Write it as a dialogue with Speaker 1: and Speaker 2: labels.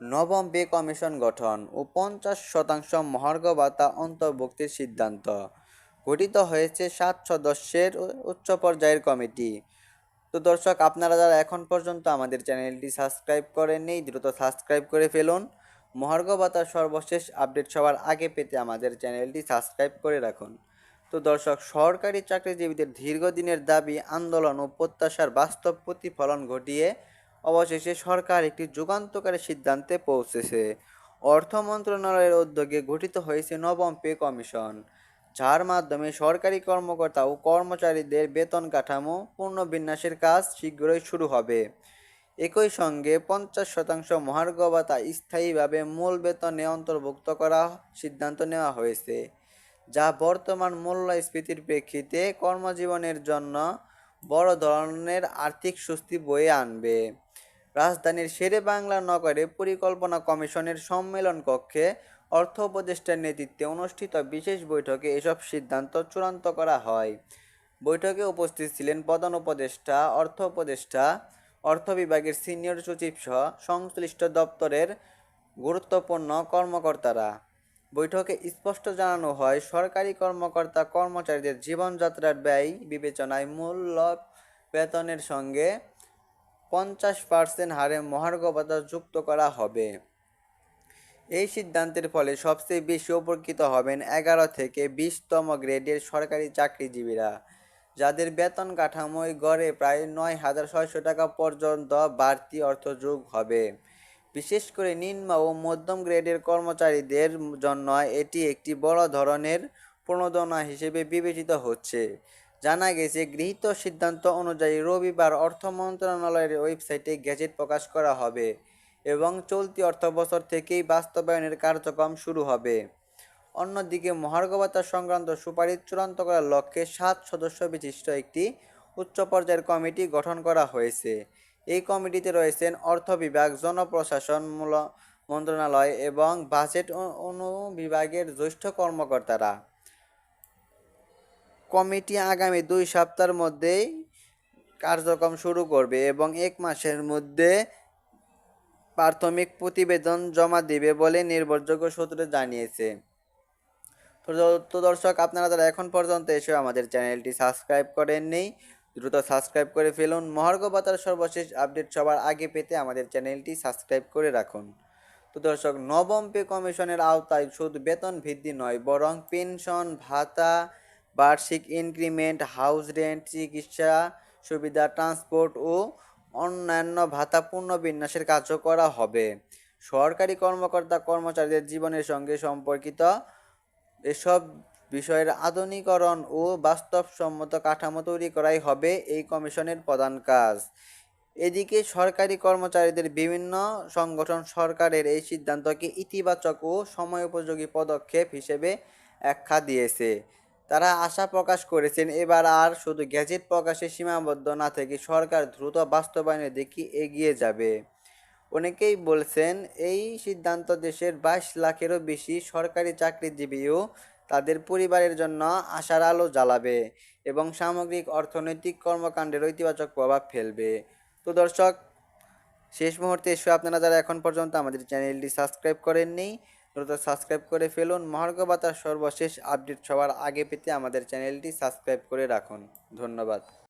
Speaker 1: নবম pay commission গঠন ও পঞ্চাশ শতাংশ মহার্ঘ ভাতা অন্তর্ভুক্তির সিদ্ধান্ত। গঠিত হয়েছে সাত সদস্যের উচ্চ পর্যায়ের কমিটি। তো দর্শক, আপনারা যারা এখন পর্যন্ত আমাদের চ্যানেলটি সাবস্ক্রাইব করেননি, দ্রুত সাবস্ক্রাইব করে ফেলুন। মহার্ঘ ভাতার সর্বশেষ আপডেট সবার আগে পেতে আমাদের চ্যানেলটি সাবস্ক্রাইব করে রাখুন। তো দর্শক, সরকারি চাকরিজীবীদের দীর্ঘদিনের দাবি, আন্দোলন ও প্রত্যাশার বাস্তব প্রতিফলন ঘটিয়ে অবশেষে সরকার একটি যুগান্তকারী সিদ্ধান্তে পৌঁছেছে। অর্থ মন্ত্রণালয়ের উদ্যোগে গঠিত হয়েছে নবম পে কমিশন, যার মাধ্যমে সরকারি কর্মকর্তা ও কর্মচারীদের বেতন কাঠামো পুনর্বিন্যাসের কাজ শীঘ্রই শুরু হবে। একই সঙ্গে পঞ্চাশ শতাংশ মহার্ঘ ভাতা স্থায়ীভাবে মূল বেতনে অন্তর্ভুক্ত করা সিদ্ধান্ত নেওয়া হয়েছে, যা বর্তমান মূল্যস্ফীতির প্রেক্ষিতে কর্মজীবনের জন্য বড় ধরনের আর্থিক স্বস্তি বয়ে আনবে। রাজধানীর শেরে বাংলা নগরে পরিকল্পনা কমিশনের সম্মেলন কক্ষে অর্থ উপদেষ্টার নেতৃত্বে অনুষ্ঠিত বিশেষ বৈঠকে এসব সিদ্ধান্ত চূড়ান্ত করা হয়। বৈঠকে উপস্থিত ছিলেন প্রধান উপদেষ্টা, অর্থ উপদেষ্টা, অর্থ বিভাগের সিনিয়র সচিব সহ সংশ্লিষ্ট দপ্তরের গুরুত্বপূর্ণ কর্মকর্তারা। বৈঠকে স্পষ্ট জানানো হয়, সরকারি কর্মকর্তা কর্মচারীদের জীবনযাত্রার ব্যয় বিবেচনায় মূল্য বেতনের সঙ্গে পঞ্চাশ পার্সেন্ট হারে মহার্ঘ ভাতা যুক্ত করা হবে। এই সিদ্ধান্তের ফলে সবচেয়ে বেশি উপকৃত হবেন এগারো থেকে বিশতম গ্রেডের সরকারি চাকরিজীবীরা, যাদের বেতন কাঠামোয় গড়ে প্রায় নয় হাজার ছয়শো টাকা পর্যন্ত বাড়তি অর্থ যোগ হবে। বিশেষ করে নিম্ন ও মধ্যম গ্রেডের কর্মচারীদের জন্য এটি একটি বড় ধরনের প্রণোদনা হিসেবে বিবেচিত হচ্ছে। জানা গেছে, গৃহীত সিদ্ধান্ত অনুযায়ী রবিবার অর্থ মন্ত্রণালয়ের ওয়েবসাইটে গেজেট প্রকাশ করা হবে এবং চলতি অর্থবছর থেকেই বাস্তবায়নের কার্যক্রম শুরু হবে। অন্যদিকে, মহার্ঘ ভাতা সংক্রান্ত সুপারিশ চূড়ান্ত করার লক্ষ্যে সাত সদস্য বিশিষ্ট একটি উচ্চ পর্যায়ের কমিটি গঠন করা হয়েছে। এই কমিটিতে রয়েছেন অর্থ বিভাগ, জনপ্রশাসন মন্ত্রণালয় এবং বাজেট অনুবিভাগের জ্যেষ্ঠ কর্মকর্তারা। কমিটি আগামী দুই সপ্তাহের মধ্যেই কার্যক্রম শুরু করবে এবং এক মাসের মধ্যে প্রাথমিক প্রতিবেদন জমা দিবে বলে নির্ভরযোগ্য সূত্রে জানিয়েছে। তো দর্শক, আপনারা যারা এখন পর্যন্ত এসে আমাদের চ্যানেলটি সাবস্ক্রাইব করেননি, দ্রুত সাবস্ক্রাইব করে ফেলুন। মহার্ঘ ভাতার সর্বশেষ আপডেট সবার আগে পেতে আমাদের চ্যানেলটি সাবস্ক্রাইব করে রাখুন। তো দর্শক, নবম পে কমিশনের আওতায় শুধু বেতন বৃদ্ধি নয়, বরং পেনশন, ভাতা বার্ষিক ইনক্রিমেন্ট, হাউস রেন্ট, চিকিৎসা সুবিধা, ট্রান্সপোর্ট ও অন্যান্য ভাতা পুনর্বিন্যাসের কাজও করা হবে। সরকারি কর্মকর্তা কর্মচারীদের জীবনের সঙ্গে সম্পর্কিত এসব বিষয়ের আধুনিকরণ ও বাস্তবসম্মত কাঠামো তৈরি করাই হবে এই কমিশনের প্রধান কাজ। এদিকে সরকারি কর্মচারীদের বিভিন্ন সংগঠন সরকারের এই সিদ্ধান্তকে ইতিবাচক ও সময় উপযোগী পদক্ষেপ হিসেবে ব্যাখ্যা দিয়েছে। তারা আশা প্রকাশ করেছেন। এবার আর শুধু গ্যাজেট প্রকাশে সীমাবদ্ধ না থেকে সরকার দ্রুত বাস্তবায়নের দিকে এগিয়ে যাবে। অনেকেই বলছেন, এই সিদ্ধান্ত দেশের বাইশ লাখেরও বেশি সরকারি চাকরিজীবীও তাদের পরিবারের জন্য আশার আলো জ্বালাবে এবং সামগ্রিক অর্থনৈতিক কর্মকাণ্ডের ইতিবাচক প্রভাব ফেলবে। তো দর্শক, শেষ মুহূর্তে এসে। আপনারা যারা এখন পর্যন্ত আমাদের চ্যানেলটি সাবস্ক্রাইব করেননি দ্রুত সাবস্ক্রাইব করে ফেলুন। মহার্ঘ ভাতার সর্বশেষ আপডেট সবার আগে পেতে আমাদের চ্যানেলটি সাবস্ক্রাইব করে রাখুন। ধন্যবাদ।